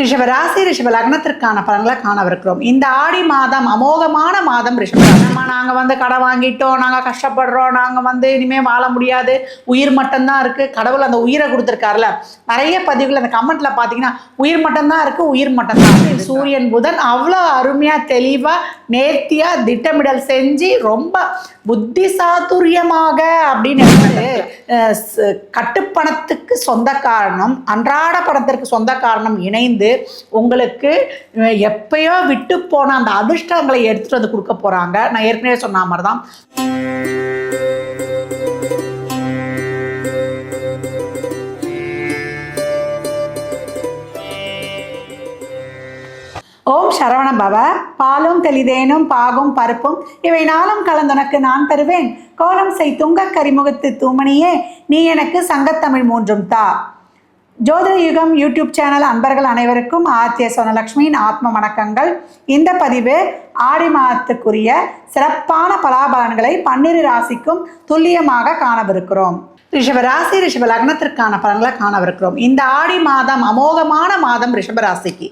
ரிஷப ராசி ரிஷப லக்னத்திற்கான பலன்களை காணவிருக்கிறோம். இந்த ஆடி மாதம் அமோகமான மாதம் ரிஷப நம்ம நாங்க வந்து கடை வாங்கிட்டோம் நாங்க கஷ்டப்படுறோம் நாங்க வந்து இனிமே வாழ முடியாது. உயிர் மட்டும்தான் இருக்கு. கடவுள் அந்த உயிரை கொடுத்துருக்காருல. நிறைய பதிவுகள் அந்த கமெண்ட்ல பாத்தீங்கன்னா உயிர் மட்டும்தான் இருக்கு உயிர் மட்டும்தான் இருக்கு. சூரியன் புதன் அவ்வளோ அருமையா தெளிவா நேர்த்தியா திட்டமிடல் செஞ்சு ரொம்ப புத்தி சாதுரியமாக அப்படின்னு கட்டுப்பணத்துக்கு சொந்த காரணம் அன்றாட பணத்திற்கு சொந்த காரணம் இணைந்து உங்களுக்கு எப்பயோ விட்டு போன அந்த அதிர்ஷ்டங்களை எடுத்துட்டு வந்து கொடுக்க போறாங்க. நான் ஏற்கனவே சொன்ன மாதிரி தான் ஓம் சரவண பவ. பாலும் தெளிதேனும் பாகும் பருப்பும் இவை நாளும் கலந்துனக்கு நான் தருவேன். கோலம் செய் துங்க கரிமுகத்து தூமணியே நீ எனக்கு சங்கத்தமிழ் மூன்றும் தா. ஜோதிட யுகம் யூடியூப் சேனல் அன்பர்கள் அனைவருக்கும் ஆத்திய சோனலக்ஷ்மியின் ஆத்ம வணக்கங்கள். இந்த பதிவு ஆடி மாதத்துக்குரிய சிறப்பான பலாபலன்களை பன்னிரு ராசிக்கும் துல்லியமாக காணவிருக்கிறோம். ரிஷபராசி ரிஷப லக்னத்திற்கான பலன்களை காணவிருக்கிறோம். இந்த ஆடி மாதம் அமோகமான மாதம் ரிஷபராசிக்கு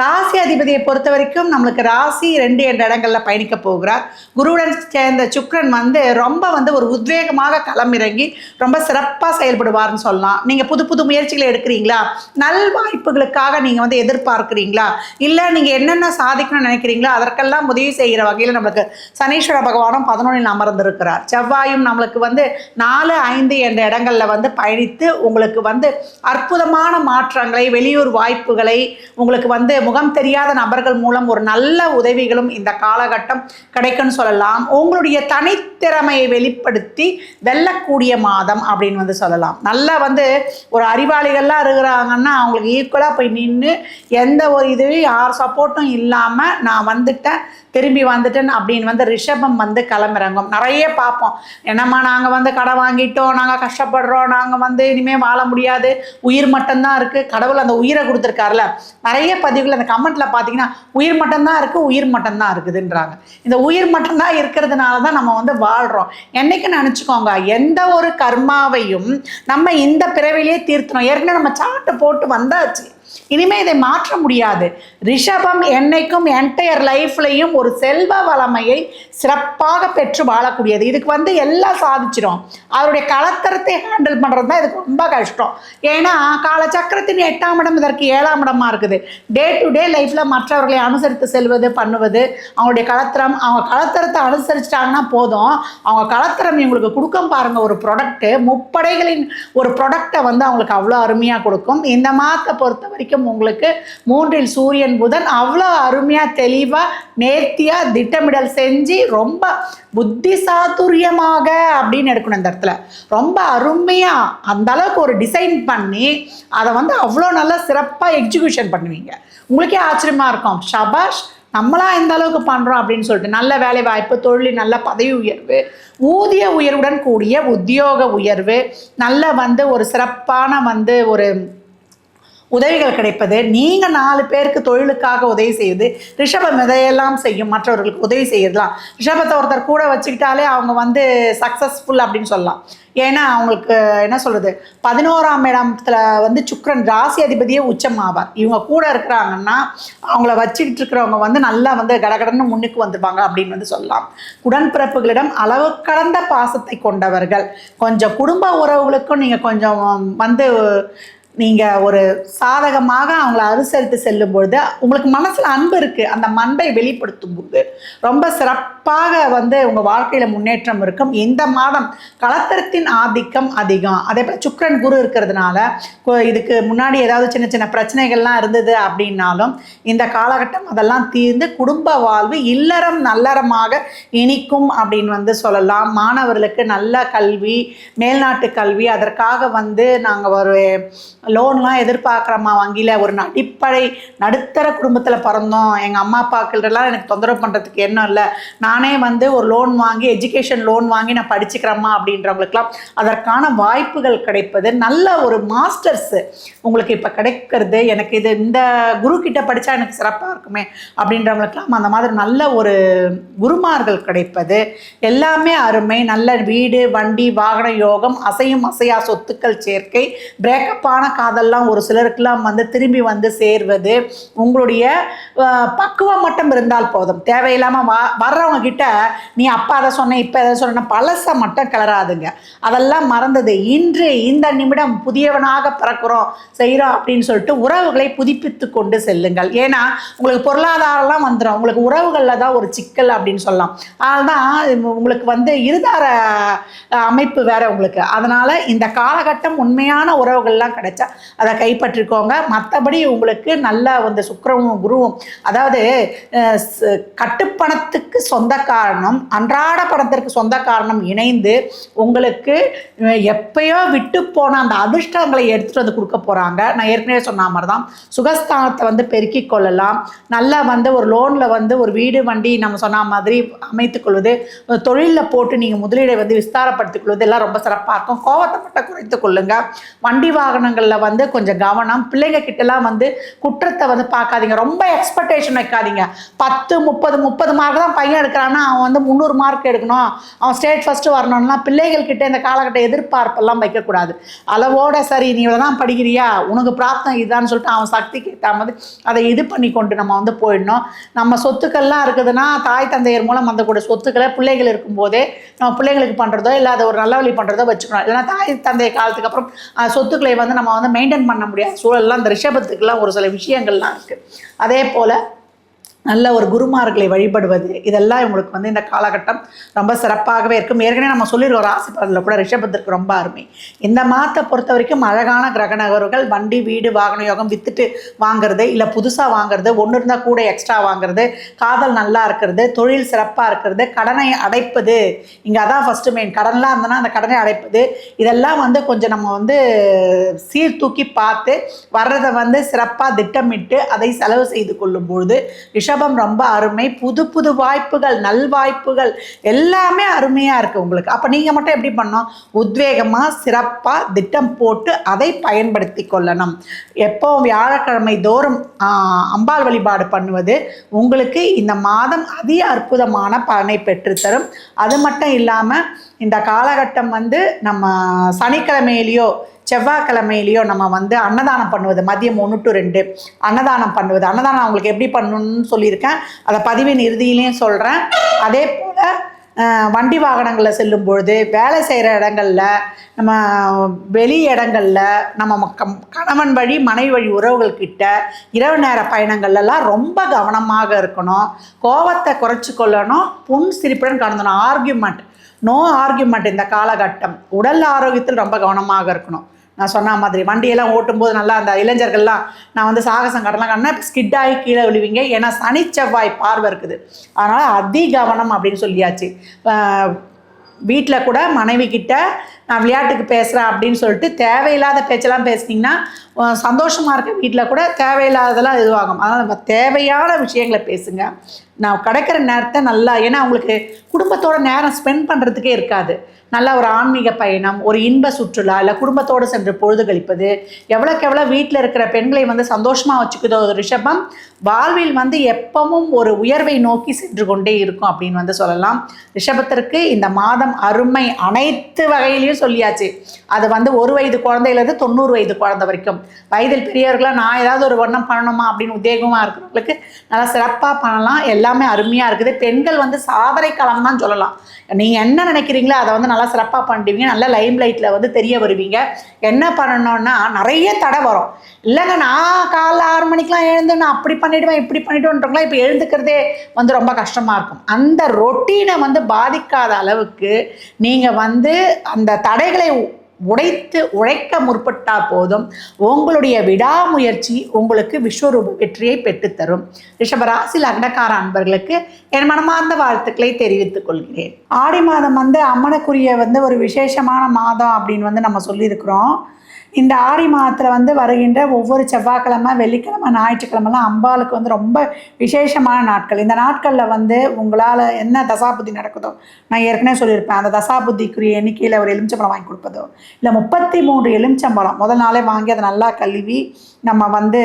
ராசி அதிபதியை பொறுத்த வரைக்கும் நம்மளுக்கு ராசி ரெண்டு என்ற இடங்களில் பயணிக்க போகிறார். குருவுடன் சேர்ந்த சுக்ரன் வந்து ரொம்ப வந்து ஒரு உத்வேகமாக களமிறங்கி ரொம்ப சிறப்பாக செயல்படுவார்னு சொல்லலாம். நீங்கள் புது புது முயற்சிகளை எடுக்கிறீங்களா? நல் வாய்ப்புகளுக்காக நீங்கள் வந்து எதிர்பார்க்குறீங்களா? இல்லை நீங்கள் என்னென்ன சாதிக்கணும்னு நினைக்கிறீங்களோ அதற்கெல்லாம் உதவி செய்கிற வகையில் நம்மளுக்கு சனீஸ்வர பகவானும் பதினொன்றில் அமர்ந்திருக்கிறார். செவ்வாயும் நம்மளுக்கு வந்து நாலு ஐந்து என்ற இடங்களில் வந்து பயணித்து உங்களுக்கு வந்து அற்புதமான மாற்றங்களை வெளியூர் வாய்ப்புகளை உங்களுக்கு வந்து முகம் தெரியாத நபர்கள் மூலம் ஒரு நல்ல உதவிகளும் இந்த காலகட்டம் கிடைக்கும்னு சொல்லலாம். உங்களுடைய தனித்திறமையை வெளிப்படுத்தி வெல்லக்கூடிய மாதம் அப்படின்னு வந்து சொல்லலாம். நல்லா வந்து ஒரு அறிவாளிகள்லாம் இருக்கிறாங்கன்னா அவங்களுக்கு ஈக்குவலாக போய் நின்று எந்த ஒரு இதுவும் யார் சப்போர்ட்டும் இல்லாமல் நான் வந்துட்டேன் திரும்பி வந்துட்டேன் அப்படின்னு வந்து ரிஷபம் வந்து களமிறங்கும் நிறைய பார்ப்போம். என்னம்மா நாங்கள் வந்து கடை வாங்கிட்டோம் நாங்கள் கஷ்டப்படுறோம் நாங்கள் வந்து இனிமேல் வாழ முடியாது உயிர் மட்டும்தான் இருக்குது கடவுள் அந்த உயிரை கொடுத்துருக்காருல நிறைய பதிவுகள் அந்த கமெண்ட்டில் பார்த்தீங்கன்னா உயிர் மட்டும்தான் இருக்குது உயிர் மட்டும்தான் இருக்குதுன்றாங்க. இந்த உயிர் மட்டும்தான் இருக்கிறதுனால தான் நம்ம வந்து வாழ்கிறோம் என்னைக்கு நினச்சிக்கோங்க எந்த ஒரு கர்மாவையும் நம்ம இந்த பிறவிலேயே தீர்த்தணும் ஏற்கனவே நம்ம சாட்டை போட்டு வந்தாச்சு. இனிமே இதை மாற்ற முடியாது. ரிஷபம் என்னைக்கும் என்டையர் லைஃப்லையும் ஒரு செல்வ வளமையை சிறப்பாக பெற்று வாழக்கூடியது. இதுக்கு வந்து எல்லாம் சாதிச்சிடும் அவருடைய கலத்தரத்தை ஹேண்டில் பண்ணுறது தான் இதுக்கு ரொம்ப கஷ்டம். ஏன்னா காலச்சக்கரத்தின் எட்டாம் இடம் இதற்கு ஏழாம் இடமா இருக்குது. டே டு டே லைஃப்பில் மற்றவர்களை அனுசரித்து செல்வது பண்ணுவது அவங்களுடைய கலத்தரம் அவங்க கலத்தரத்தை அனுசரிச்சிட்டாங்கன்னா போதும். அவங்க கலத்திரம் இவங்களுக்கு கொடுக்கும் பாருங்க ஒரு ப்ராடக்ட்டு முப்படைகளின் ஒரு ப்ராடக்டை வந்து அவங்களுக்கு அவ்வளோ அருமையாக கொடுக்கும். இந்த மாதத்தை பொறுத்தவரை வரைக்கும் உங்களுக்கு. மூன்றில் சூரியன் புதன் அவ்வளோ அருமையாக தெளிவாக நேர்த்தியாக திட்டமிடல் செஞ்சு ரொம்ப புத்தி சாதுரியமாக அப்படின்னு எடுக்கணும் இந்த இடத்துல. ரொம்ப அருமையாக அந்த அளவுக்கு ஒரு டிசைன் பண்ணி அதை வந்து அவ்வளோ நல்லா சிறப்பாக எக்ஸிக்யூஷன் பண்ணுவீங்க. உங்களுக்கே ஆச்சரியமாக இருக்கும். ஷபாஷ் நம்மளா எந்த அளவுக்கு பண்ணுறோம் அப்படின்னு சொல்லிட்டு நல்ல வேலை வாய்ப்பு தொழில் நல்ல பதவி உயர்வு ஊதிய உயர்வுடன் கூடிய உத்தியோக உயர்வு நல்ல வந்து ஒரு சிறப்பான வந்து ஒரு உதவிகள் கிடைப்பது நீங்கள் நாலு பேருக்கு தொழிலுக்காக உதவி செய்யுது ரிஷபம் இதையெல்லாம் செய்யும் மற்றவர்களுக்கு உதவி செய்யலாம் ரிஷபத்தை ஒருத்தர் கூட வச்சுக்கிட்டாலே அவங்க வந்து சக்ஸஸ்ஃபுல் அப்படின்னு சொல்லலாம். ஏன்னா அவங்களுக்கு என்ன சொல்கிறது பதினோராம் இடத்துல வந்து சுக்ரன் ராசி அதிபதியே உச்சம் ஆவார் இவங்க கூட இருக்கிறாங்கன்னா அவங்கள வச்சுக்கிட்டு இருக்கிறவங்க வந்து நல்லா வந்து கடகடன்னு முன்னுக்கு வந்துருவாங்க அப்படின்னு வந்து சொல்லலாம். உடன்பிறப்புகளிடம் அளவு கடந்த பாசத்தை கொண்டவர்கள். கொஞ்சம் குடும்ப உறவுகளுக்கும் நீங்கள் கொஞ்சம் வந்து நீங்கள் ஒரு சாதகமாக அவங்கள அனுசரித்து செல்லும் பொழுது உங்களுக்கு மனசில் அன்பு இருக்குது அந்த அன்பை வெளிப்படுத்தும் போது ரொம்ப சிறப்பாக வந்து உங்கள் வாழ்க்கையில் முன்னேற்றம் இருக்கும். இந்த மாதம் கலத்தரத்தின் ஆதிக்கம் அதிகம். அதே போல் சுக்கரன் குரு இருக்கிறதுனால இதுக்கு முன்னாடி ஏதாவது சின்ன சின்ன பிரச்சனைகள்லாம் இருந்தது அப்படின்னாலும் இந்த காலகட்டம் அதெல்லாம் தீர்ந்து குடும்ப வாழ்வு இல்லறம் நல்லறமாக இனிக்கும் அப்படின்னு வந்து சொல்லலாம். மாணவர்களுக்கு நல்ல கல்வி மேல்நாட்டு கல்வி அதற்காக வந்து நாங்கள் ஒரு லோன்லாம் எதிர்பார்க்குறம்மா வங்கியில். ஒரு அடிப்படை நடுத்தர குடும்பத்தில் பிறந்தோம். எங்கள் அம்மா அப்பாக்கள்லாம் எனக்கு தொந்தரவு பண்ணுறதுக்கு எண்ணம் இல்லை. நானே வந்து ஒரு லோன் வாங்கி எஜுகேஷன் லோன் வாங்கி நான் படிச்சுக்கிறேம்மா அப்படின்றவங்களுக்குலாம் அதற்கான வாய்ப்புகள் கிடைப்பது நல்ல ஒரு மாஸ்டர்ஸு உங்களுக்கு இப்போ கிடைக்கிறது எனக்கு இது இந்த குரு கிட்ட படித்தா எனக்கு சிறப்பாக இருக்குமே அப்படின்றவங்களுக்குலாம் அந்த மாதிரி நல்ல ஒரு குருமார்கள் கிடைப்பது. எல்லாமே அருமை. நல்ல வீடு வண்டி வாகன யோகம் அசையும் அசையா சொத்துக்கள் சேர்க்கை பிரேக்கப்பான காதல்லாம் ஒரு சிலருக்கெல்லாம் வந்து திரும்பி வந்து சேர்வது உங்களுடைய பக்குவம் மட்டும் இருந்தால் போதும். தேவையில்லாமல் வா வர்றவங்க கிட்ட நீ அப்பா அதை சொன்ன இப்போ அதை சொன்ன பழசை மட்டும் கிளறாதுங்க. அதெல்லாம் மறந்தது. இன்று இந்த நிமிடம் புதியவனாக பிறக்கிறோம் செய்கிறோம் அப்படின்னு சொல்லிட்டு உறவுகளை புதுப்பித்து கொண்டு செல்லுங்கள். ஏன்னா உங்களுக்கு பொருளாதாரம்லாம் வந்துடும் உங்களுக்கு உறவுகளில் தான் ஒரு சிக்கல் அப்படின்னு சொல்லலாம். அதனால்தான் உங்களுக்கு வந்து இருதார அமைப்பு வேற உங்களுக்கு. அதனால் இந்த காலகட்டம் உண்மையான உறவுகள்லாம் கிடைச்சா அதை கைப்பற்றிக்கோங்க. மற்றபடி உங்களுக்கு நல்ல வந்து சுக்கிரமும் குருவும் அதாவது கட்டுப்பணத்துக்கு சொந்த காரணம் அன்றாட பணத்திற்கு சொந்த காரணம் இணைந்து உங்களுக்கு எப்பயோ விட்டு போன அந்த அதிர்ஷ்டங்களை எடுத்துகிட்டு வந்து கொடுக்க போகிறாங்க நான் ஏற்கனவே சொன்ன மாதிரி தான் சுகஸ்தானத்தை வந்து பெருக்கிக் கொள்ளலாம். நல்லா வந்து ஒரு லோனில் வந்து ஒரு வீடு வண்டி நம்ம சொன்ன மாதிரி அமைத்துக்கொள்வது தொழிலில் போட்டு நீங்கள் முதலீடை வந்து விஸ்தாரப்படுத்திக் கொள்வது எல்லாம் ரொம்ப சிறப்பாக இருக்கும். கோவத்தை மட்டும் குறைத்து கொள்ளுங்க. வண்டி வாகனங்களில் வந்து கொஞ்சம் கவனம். பிள்ளைங்க கிட்டலாம் வந்து குற்றத்தை வந்து பார்க்காதீங்க. ரொம்ப எக்ஸ்பெக்டேஷன் வைக்காதீங்க. பத்து முப்பது முப்பது மார்க் தான் பையன் எடுக்கிறான்னா அவன் வந்து முந்நூறு மார்க் எடுக்கணும். அவன் ஸ்டேட் ஃபஸ்ட்டு வரணும்னா பிள்ளைகள் கிட்டே இந்த காலகட்ட எதிர்பார்ப்பெல்லாம் வைக்கக்கூடாது. அளவோட சரி நீ இவ்வளோ தான் படிக்கிறியா? உனக்கு பிராப்தம் இதுதான்னு சொல்லிட்டு அவன் சக்திக்கு ஏற்ற அதை இது பண்ணி கொண்டு நம்ம வந்து போயிடணும். நம்ம சொத்துக்கள்லாம் இருக்குதுன்னா தாய் தந்தையர் மூலம் வந்தக்கூடிய சொத்துக்களை பிள்ளைகள் இருக்கும்போதே நம்ம பிள்ளைங்களுக்கு பண்ணுறதோ இல்லை அதை ஒரு நல்ல வழி பண்ணுறதோ வச்சுக்கணும். இல்லைன்னா தாய் தந்தை காலத்துக்கு அப்புறம் சொத்துக்களை வந்து நம்ம வந்து மெயின்டைன் பண்ண முடியாத சூழல்லாம் இந்த ரிஷபத்துக்குலாம் ஒரு சில விஷயங்கள்லாம் இருக்குது அதே போல் Oui. நல்ல ஒரு குருமார்களை வழிபடுவது இதெல்லாம் இவங்களுக்கு வந்து இந்த காலகட்டம் ரொம்ப சிறப்பாகவே இருக்கும். ஏற்கனவே நம்ம சொல்லிடுவோம் ராசி பலனில் கூட ரிஷபத்திற்கு ரொம்ப அருமை. இந்த மாதத்தை பொறுத்த வரைக்கும் அழகான கிரக நகர்கள் வண்டி வீடு வாகன யோகம் வித்துட்டு வாங்குறது இல்லை புதுசாக வாங்குறது ஒன்று இருந்தால் கூட எக்ஸ்ட்ரா வாங்குறது காதல் நல்லா இருக்கிறது தொழில் சிறப்பாக இருக்கிறது கடனை அடைப்பது. இங்கே அதான் ஃபஸ்ட்டு மெயின் கடன்லாம் இருந்ததுன்னா அந்த கடனை அடைப்பது. இதெல்லாம் வந்து கொஞ்சம் நம்ம வந்து சீர்தூக்கி பார்த்து வர்றதை வந்து சிறப்பாக திட்டமிட்டு அதை செலவு செய்து கொள்ளும் பொழுது ரிஷபம் ரொம்ப அருமை. புது புது வாய்ப்புகள் நல்வாய்ப்புகள் எல்லாமே அருமையாக இருக்குது உங்களுக்கு. அப்போ நீங்கள் மட்டும் எப்படி பண்ணணும்? உத்வேகமாக சிறப்பாக திட்டம் போட்டு அதை பயன்படுத்தி கொள்ளணும். எப்போ வியாழக்கிழமை தோறும் அம்பாள் வழிபாடு பண்ணுவது உங்களுக்கு இந்த மாதம் அதி அற்புதமான பலனை பெற்றுத்தரும். அது மட்டும் இல்லாமல் இந்த காலகட்டம் வந்து நம்ம சனிக்கிழமையிலேயோ செவ்வாய்க்கிழமையிலையோ நம்ம வந்து அன்னதானம் பண்ணுவது மதியம் ஒன்று டு ரெண்டு அன்னதானம் பண்ணுவது. அன்னதானம் அவங்களுக்கு எப்படி பண்ணணும்னு சொல்லியிருக்கேன். அதை பதிவின் இறுதியிலையும் சொல்கிறேன் அதே போல் வண்டி வாகனங்களில் செல்லும் பொழுது வேலை செய்கிற இடங்களில் நம்ம வெளி இடங்களில் நம்ம கணவன் வழி மனைவி வழி உறவுகள்கிட்ட இரவு நேர பயணங்கள்லாம் ரொம்ப கவனமாக இருக்கணும். கோவத்தை குறைச்சி கொள்ளணும். புன் சிரிப்புடன் கடந்தணும் ஆர்கியூமெண்ட் நோ ஆர்கியூமெண்ட் இந்த காலகட்டம். உடல் ஆரோக்கியத்தில் ரொம்ப கவனமாக இருக்கணும். நான் சொன்ன மாதிரி வண்டியெல்லாம் ஓட்டும்போது நல்லா அந்த இளைஞர்கள்லாம் நான் வந்து சாகசம் கடலாம் கண்ணா ஸ்கிட் ஆகி கீழே விழுவீங்க. ஏன்னா சனி செவ்வாய் பார்வை இருக்குது. அதனால் அதி கவனம் அப்படின்னு சொல்லியாச்சு. வீட்டில் கூட மனைவி கிட்ட நான் விளையாட்டுக்கு பேசுகிறேன் அப்படின்னு சொல்லிட்டு தேவையில்லாத பேச்செல்லாம் பேசுனீங்கன்னா சந்தோஷமாக இருக்க வீட்டில் கூட தேவையில்லாததெல்லாம் இதுவாகும். அதனால் நம்ம தேவையான விஷயங்களை பேசுங்க. நான் கிடைக்கிற நேரத்தை நல்லா ஏன்னா உங்களுக்கு குடும்பத்தோட நேரம் ஸ்பெண்ட் பண்ணுறதுக்கே இருக்காது. நல்ல ஒரு ஆன்மீக பயணம் ஒரு இன்ப சுற்றுலா இல்லை குடும்பத்தோடு சென்று பொழுது கழிப்பது எவ்வளோக்கு எவ்வளோ வீட்டில் இருக்கிற பெண்களை வந்து சந்தோஷமாக வச்சுக்குதோ ஒரு ரிஷபம் வாழ்வில் வந்து எப்பவும் ஒரு உயர்வை நோக்கி சென்று கொண்டே இருக்கும் அப்படின்னு வந்து சொல்லலாம். ரிஷபத்திற்கு இந்த மாதம் அருமை அனைத்து வகையிலையும் சொல்லியாச்சு. அது வந்து ஒரு வயது குழந்தையிலேருந்து தொண்ணூறு வயது குழந்தை வரைக்கும். வயதில் பெரியவர்களாக நான் ஏதாவது ஒரு வண்ணம் பண்ணணுமா? அப்படின்னு உத்தேகமாக இருக்கிறவங்களுக்கு நல்லா சிறப்பாக பண்ணலாம். எல்லாமே அருமையாக இருக்குது. பெண்கள் வந்து சாதனை களம் தான் சொல்லலாம். நீங்கள் என்ன நினைக்கிறீங்களோ அதை வந்து நல்லா சிறப்பாக பண்ணிடுவீங்க நல்லா லைம் லைட்டில் வந்து தெரிய வருவீங்க. என்ன பண்ணணும்னா நிறைய தடை வரும். இல்லைங்க நான் காலைல ஆறு மணிக்கெலாம் எழுந்து நான் அப்படி பண்ணிவிடுவேன் இப்படி பண்ணிவிடுவேன்றவங்களாம் இப்போ எழுந்துக்கிறதே வந்து ரொம்ப கஷ்டமாக இருக்கும். அந்த ரொட்டீனை வந்து பாதிக்காத அளவுக்கு நீங்கள் வந்து அந்த தடைகளை உடைத்து உழைக்க முற்பட்டால் போதும். உங்களுடைய விடாமுயற்சி உங்களுக்கு விஸ்வரூப வெற்றியை பெற்றுத்தரும். ரிஷபராசி லக்னக்கார அன்பர்களுக்கு என் மனமார்ந்த வாழ்த்துக்களை தெரிவித்துக் கொள்கிறேன். ஆடி மாதம் வந்து அம்மனுக்குரிய வந்து ஒரு விசேஷமான மாதம் அப்படின்னு வந்து நம்ம சொல்லியிருக்கிறோம். இந்த ஆரி மாதத்தில் வந்து வருகின்ற ஒவ்வொரு செவ்வாய்க்கிழமை வெள்ளிக்கிழமை ஞாயிற்றுக்கிழமெல்லாம் அம்பாளுக்கு வந்து ரொம்ப விசேஷமான நாட்கள். இந்த நாட்களில் வந்து உங்களால் என்ன தசாபுத்தி நடக்குதோ நான் ஏற்கனவே சொல்லியிருப்பேன். அந்த தசாபுத்திக்குரிய எண்ணிக்கையில் ஒரு எலுமிச்சம்பழம் வாங்கி கொடுப்பதோ இல்லை முப்பத்தி மூன்று எலுமிச்சம்பழம் முதல் நாளே வாங்கி அதை நல்லா கழுவி நம்ம வந்து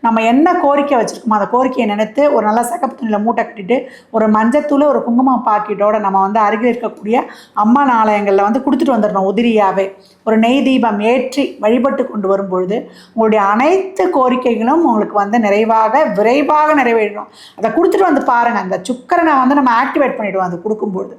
நம்ம என்ன கோரிக்கை வச்சுருக்கோமோ அந்த கோரிக்கையை நினைத்து ஒரு நல்ல சகப்பு துணியில் மூட்டை கட்டிட்டு ஒரு மஞ்சத்தூள் ஒரு குங்குமம் பாக்கெட்டோட நம்ம வந்து அருகில் இருக்கக்கூடிய அம்மா ஆலயங்களில் வந்து கொடுத்துட்டு வந்துடணும் உதிரியாகவே ஒரு நெய் தீபம் ஏற்றி வழிபட்டு கொண்டு வரும்பொழுது உங்களுடைய அனைத்து கோரிக்கைகளும் உங்களுக்கு வந்து நிறைவாக விரைவாக நிறைவேறணும். அதை கொடுத்துட்டு வந்து பாருங்கள் அந்த சுக்கரனை வந்து நம்ம ஆக்டிவேட் பண்ணிவிடுவோம் அது கொடுக்கும்பொழுது.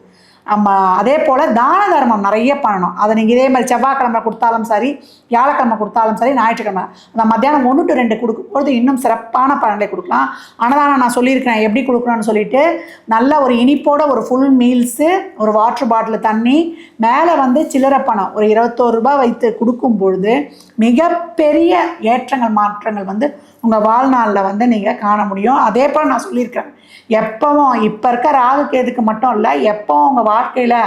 நம்ம அதே போல் தான தர்மம் நிறைய பண்ணணும். அதை நீங்கள் இதே மாதிரி செவ்வாய்க்கிழமை கொடுத்தாலும் சரி வியாழக்கிழமை கொடுத்தாலும் சரி ஞாயிற்றுக்கிழமை. அந்த மத்தியானம் ஒன்று டு ரெண்டு கொடுக்கும்போது இன்னும் சிறப்பான பலன்களை கொடுக்கலாம். அன்னதானம் நான் சொல்லியிருக்கிறேன் எப்படி கொடுக்கணும்னு சொல்லிட்டு நல்ல ஒரு இனிப்போட ஒரு ஃபுல் மீல்ஸு ஒரு வாட்டர் பாட்டில் தண்ணி மேலே வந்து சில்லறை பணம். ஒரு இருபத்தோரு ரூபாய் வைத்து கொடுக்கும் பொழுது மிகப்பெரிய ஏற்றங்கள் மாற்றங்கள் வந்து உங்கள் வாழ்நாளில் வந்து நீங்கள் காண முடியும். அதே போல் நான் சொல்லியிருக்கிறேன். எப்பவும் இப்போ இருக்க ராகு கேதுக்கு மட்டும் இல்லை எப்போவும் உங்கள் வாழ்க்கையில்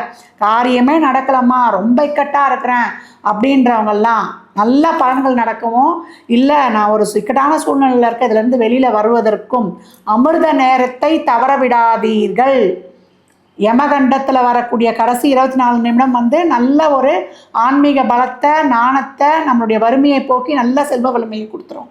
காரியமே நடக்கலம்மா ரொம்ப இக்கட்டாக இருக்கிறேன் அப்படின்றவங்கெல்லாம் நல்ல பலன்கள் நடக்கவும் இல்லை நான் ஒரு சிக்கட்டான சூழ்நிலையில் இருக்க இதுலேருந்து வெளியில் வருவதற்கும் அமிர்த நேரத்தை தவற விடாதீர்கள். யமகண்டத்தில் வரக்கூடிய கடைசி இருபத்தி நாலு நிமிடம் வந்து நல்ல ஒரு ஆன்மீக பலத்தை நாணத்தை நம்மளுடைய வறுமையை போக்கி நல்ல செல்வ வலிமையை கொடுத்துரும்.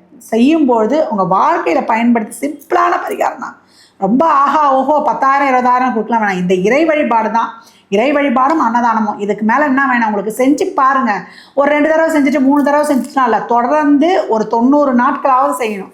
செய்யும்பொழுது உங்கள் வாழ்க்கையில் பயன்படுத்தி சிம்பிளான பரிகாரம் தான். ரொம்ப ஆஹா ஓஹோ பத்தாயிரம் இருபதாயிரம் கொடுக்கலாம் வேணாம். இந்த இறை வழிபாடு தான். இறை வழிபாடும் அன்னதானமும். இதுக்கு மேலே என்ன வேணும்? உங்களுக்கு செஞ்சு பாருங்கள் ஒரு ரெண்டு தடவை செஞ்சுட்டு மூணு தடவை செஞ்சுட்டுனா இல்லை. தொடர்ந்து ஒரு தொண்ணூறு நாட்களாவது செய்யணும்.